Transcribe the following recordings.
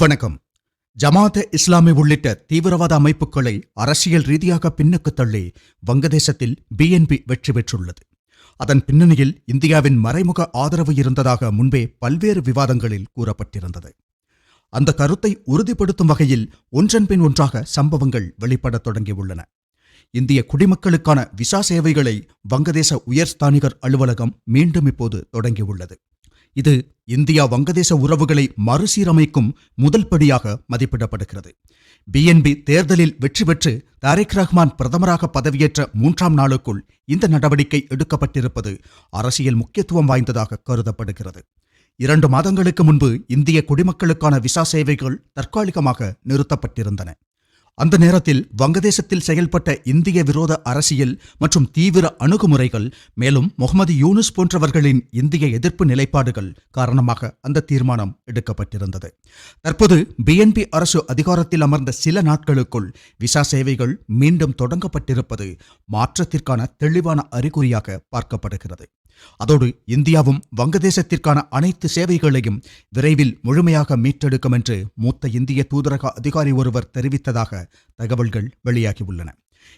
வணக்கம். ஜமாத் இஸ்லாமி உள்ளிட்ட தீவிரவாத அமைப்புகளை அரசியல் ரீதியாக பின்னுக்கு தள்ளி வங்கதேசத்தில் பிஎன்பி வெற்றி பெற்றுள்ளது. அதன் பின்னணியில் இந்தியாவின் மறைமுக ஆதரவு இருந்ததாக முன்பே பல்வேறு விவாதங்களில் கூறப்பட்டிருந்தது. அந்த கருத்தை உறுதிப்படுத்தும் வகையில் ஒன்றன் பின் ஒன்றாக சம்பவங்கள் வெளிப்படத் தொடங்கியுள்ளன. இந்திய குடிமக்களுக்கான விசா சேவைகளை வங்கதேச உயர்ஸ்தானிகர் அலுவலகம் மீண்டும் இப்போது தொடங்கியுள்ளது. இது இந்தியா வங்கதேச உறவுகளை மறுசீரமைக்கும் முதல் படியாக மதிப்பிடப்படுகிறது. பிஎன்பி தேர்தலில் வெற்றி பெற்று தாரிக் ரஹ்மான் பிரதமராக பதவியேற்ற மூன்றாம் நாளுக்குள் இந்த நடவடிக்கை எடுக்கப்பட்டிருப்பது அரசியல் முக்கியத்துவம் வாய்ந்ததாக கருதப்படுகிறது. இரண்டு மாதங்களுக்கு முன்பு இந்திய குடிமக்களுக்கான விசா சேவைகள் தற்காலிகமாக நிறுத்தப்பட்டிருந்தன. அந்த நேரத்தில் வங்கதேசத்தில் செயல்பட்ட இந்திய விரோத அரசியல் மற்றும் தீவிர அணுகுமுறைகள் மேலும் முகமது யூனுஸ் போன்றவர்களின் இந்திய எதிர்ப்பு நிலைப்பாடுகள் காரணமாக அந்த தீர்மானம் எடுக்கப்பட்டிருந்தது. தற்போது பிஎன்பி அரசு அதிகாரத்தில் அமர்ந்த சில நாட்களுக்குள் விசா சேவைகள் மீண்டும் தொடங்கப்பட்டிருப்பது மாற்றத்திற்கான தெளிவான அறிகுறியாக பார்க்கப்படுகிறது. அதோடு இந்தியாவும் வங்கதேசத்திற்கான அனைத்து சேவைகளையும் விரைவில் முழுமையாக மீட்டெடுக்கும் என்று மூத்த இந்திய தூதரக அதிகாரி ஒருவர் தெரிவித்ததாக தகவல்கள் வெளியாகியுள்ளன.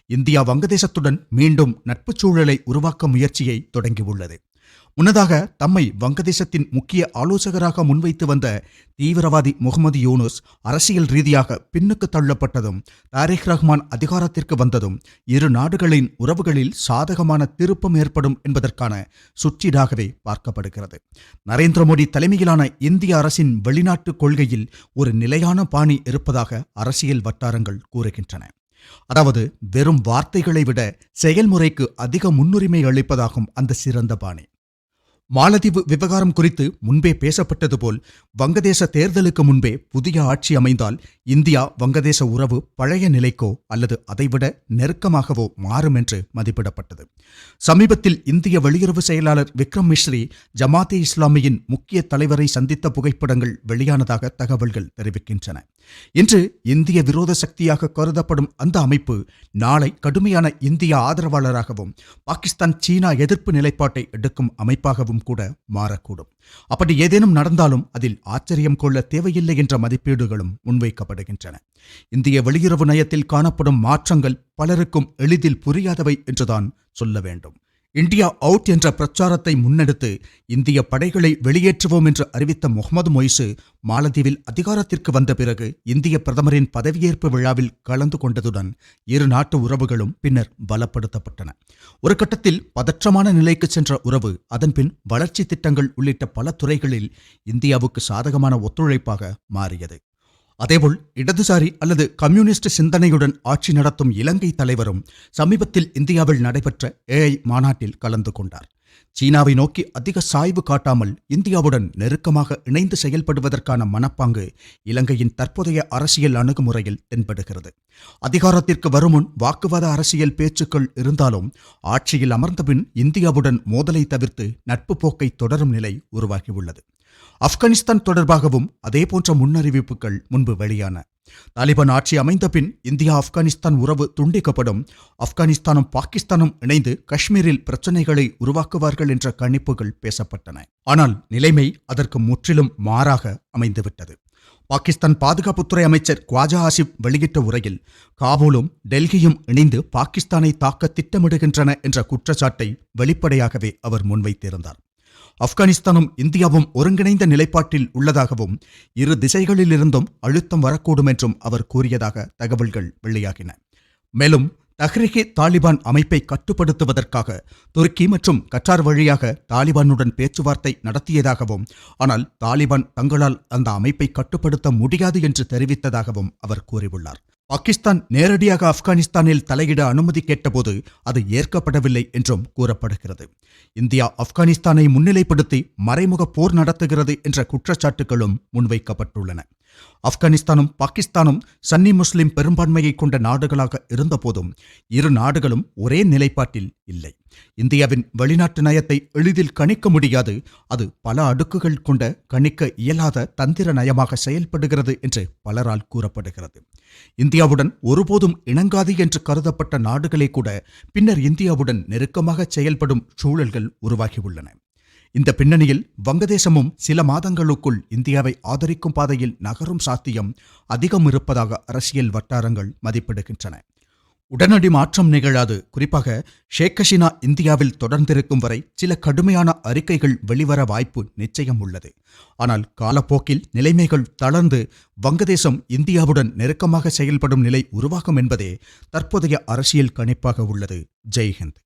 இந்தியா வங்கதேசத்துடன் மீண்டும் நட்புச் சூழலை உருவாக்க முயற்சியை தொடங்கியுள்ளது. முன்னதாக தம்மை வங்கதேசத்தின் முக்கிய ஆலோசகராக முன்வைத்து வந்த தீவிரவாதி முகமது யூனுஸ் அரசியல் ரீதியாக பின்னுக்கு தள்ளப்பட்டதும் தாரிக் ரஹ்மான் அதிகாரத்திற்கு வந்ததும் இரு நாடுகளின் உறவுகளில் சாதகமான திருப்பம் ஏற்படும் என்பதற்கான சுற்றீடாகவே பார்க்கப்படுகிறது. நரேந்திர மோடி தலைமையிலான இந்திய அரசின் வெளிநாட்டு கொள்கையில் ஒரு நிலையான பாணி இருப்பதாக அரசியல் வட்டாரங்கள் கூறுகின்றன. அதாவது வெறும் வார்த்தைகளை விட செயல்முறைக்கு அதிக முன்னுரிமை அளிப்பதாகும் அந்த சிறந்த பாணி. மாலதீவு விவகாரம் குறித்து முன்பே பேசப்பட்டது போல் வங்கதேச தேர்தலுக்கு முன்பே புதிய ஆட்சி அமைந்தால் இந்தியா வங்கதேச உறவு பழைய நிலைக்கோ அல்லது அதைவிட நெருக்கமாகவோ மாறும் என்று மதிப்பிடப்பட்டது. சமீபத்தில் இந்திய வெளியுறவு செயலாளர் விக்ரம் மிஸ்ரி ஜமாத்தே இஸ்லாமியின் முக்கிய தலைவரை சந்தித்த புகைப்படங்கள் வெளியானதாக தகவல்கள் தெரிவிக்கின்றன. இன்று இந்திய விரோத சக்தியாக கருதப்படும் அந்த அமைப்பு நாளை கடுமையான இந்திய ஆதரவாளராகவும் பாகிஸ்தான் சீனா எதிர்ப்பு நிலைப்பாட்டை எடுக்கும் அமைப்பாகவும் கூட மாறக்கூடும். அப்படி ஏதேனும் நடந்தாலும் அதில் ஆச்சரியம் கொள்ள தேவையில்லை என்ற மதிப்பீடுகளும் முன்வைக்கப்படுகின்றன. இந்திய வெளியுறவு நயத்தில் காணப்படும் மாற்றங்கள் பலருக்கும் எளிதில் புரியாதவை என்றுதான் சொல்ல வேண்டும். இந்தியா அவுட் என்ற பிரச்சாரத்தை முன்னெடுத்து இந்திய படைகளை வெளியேற்றுவோம் என்று அறிவித்த முகமது மொய்சு மாலத்தீவில் அதிகாரத்திற்கு வந்த பிறகு இந்திய பிரதமரின் பதவியேற்பு விழாவில் கலந்து கொண்டதுடன் இரு நாட்டு உறவுகளும் பின்னர் பலப்படுத்தப்பட்டன. ஒரு கட்டத்தில் பதற்றமான நிலைக்கு சென்ற உறவு அதன்பின் வளர்ச்சி திட்டங்கள் உள்ளிட்ட பல துறைகளில் இந்தியாவுக்கு சாதகமான ஒத்துழைப்பாக மாறியது. அதேபோல் இடதுசாரி அல்லது கம்யூனிஸ்ட் சிந்தனையுடன் ஆட்சி நடத்தும் இலங்கை தலைவரும் சமீபத்தில் இந்தியாவில் நடைபெற்ற ஏஐ மாநாட்டில் கலந்து கொண்டார். சீனாவை நோக்கி அதிக சாய்வு காட்டாமல் இந்தியாவுடன் நெருக்கமாக இணைந்து செயல்படுவதற்கான மனப்பாங்கு இலங்கையின் தற்போதைய அரசியல் அணுகுமுறையில் தென்படுகிறது. அதிகாரத்திற்கு வருமுன் வாக்குவாத அரசியல் பேச்சுக்கள் இருந்தாலும் ஆட்சியில் அமர்ந்தபின் இந்தியாவுடன் மோதலை தவிர்த்து நட்பு போக்கை தொடரும் நிலை உருவாகியுள்ளது. ஆப்கானிஸ்தான் தொடர்பாகவும் அதேபோன்ற முன்னறிவிப்புகள் முன்பு வெளியான. தாலிபான் ஆட்சி அமைந்த பின் இந்தியா ஆப்கானிஸ்தான் உறவு துண்டிக்கப்படும். ஆப்கானிஸ்தானும் பாகிஸ்தானும் இணைந்து காஷ்மீரில் பிரச்சனைகளை உருவாக்குவார்கள் என்ற கணிப்புகள் பேசப்பட்டன. ஆனால் நிலைமை அதற்கு முற்றிலும் மாறாக அமைந்துவிட்டது. பாகிஸ்தான் பாதுகாப்புத்துறை அமைச்சர் குவாஜா ஆசிப் வெளியிட்ட உரையில் காபூலும் டெல்லியும் இணைந்து பாகிஸ்தானை தாக்க திட்டமிடுகின்றன என்ற குற்றச்சாட்டை வெளிப்படையாகவே அவர் முன்வைத்திருந்தார். ஆப்கானிஸ்தானும் இந்தியாவும் ஒருங்கிணைந்த நிலைப்பாட்டில் உள்ளதாகவும் இரு திசைகளிலிருந்தும் அழுத்தம் வரக்கூடும் என்றும் அவர் கூறியதாக தகவல்கள் வெளியாகின. மேலும் தஹ்ரிகே தாலிபான் அமைப்பை கட்டுப்படுத்துவதற்காக துருக்கி மற்றும் கட்டார் வழியாக தாலிபானுடன் பேச்சுவார்த்தை நடத்தியதாகவும் ஆனால் தாலிபான் தங்களால் அந்த அமைப்பை கட்டுப்படுத்த முடியாது என்று தெரிவித்ததாகவும் அவர் கூறியுள்ளார். பாகிஸ்தான் நேரடியாக ஆப்கானிஸ்தானில் தலையிட அனுமதி கேட்டபோது அது ஏற்கப்படவில்லை என்றும் கூறப்படுகிறது. இந்தியா ஆப்கானிஸ்தானை முன்னிலைப்படுத்தி மறைமுக போர் நடத்துகிறது என்ற குற்றச்சாட்டுகளும் முன்வைக்கப்பட்டுள்ளன. ஆப்கானிஸ்தானும் பாகிஸ்தானும் சன்னி முஸ்லிம் பெரும்பான்மையை கொண்ட நாடுகளாக இருந்தபோதும் இரு நாடுகளும் ஒரே நிலைப்பாட்டில் இல்லை. இந்தியாவின் வெளிநாட்டு நயத்தை எளிதில் கணிக்க முடியாது. அது பல அடுக்குகள் கொண்ட கணிக்க இயலாத தந்திர நயமாக செயல்படுகிறது என்று பலரால் கூறப்படுகிறது. இந்தியாவுடன் ஒருபோதும் இணங்காது என்று கருதப்பட்ட நாடுகளே கூட பின்னர் இந்தியாவுடன் நெருக்கமாக செயல்படும் சூழல்கள் உருவாகியுள்ளன. இந்த பின்னணியில் வங்கதேசமும் சில மாதங்களுக்குள் இந்தியாவை ஆதரிக்கும் பாதையில் நகரும் சாத்தியம் அதிகம் இருப்பதாக அரசியல் வட்டாரங்கள் மதிப்பிடுகின்றன. உடனடி மாற்றம் நிகழாது. குறிப்பாக ஷேக் ஹசீனா இந்தியாவில் தொடர்ந்திருக்கும் வரை சில கடுமையான அறிக்கைகள் வெளிவர வாய்ப்பு நிச்சயம் உள்ளது. ஆனால் காலப்போக்கில் நிலைமைகள் தளர்ந்து வங்கதேசம் இந்தியாவுடன் நெருக்கமாக செயல்படும் நிலை உருவாகும் என்பதே தற்போதைய அரசியல் கணிப்பாக உள்ளது. ஜெய்ஹிந்த்.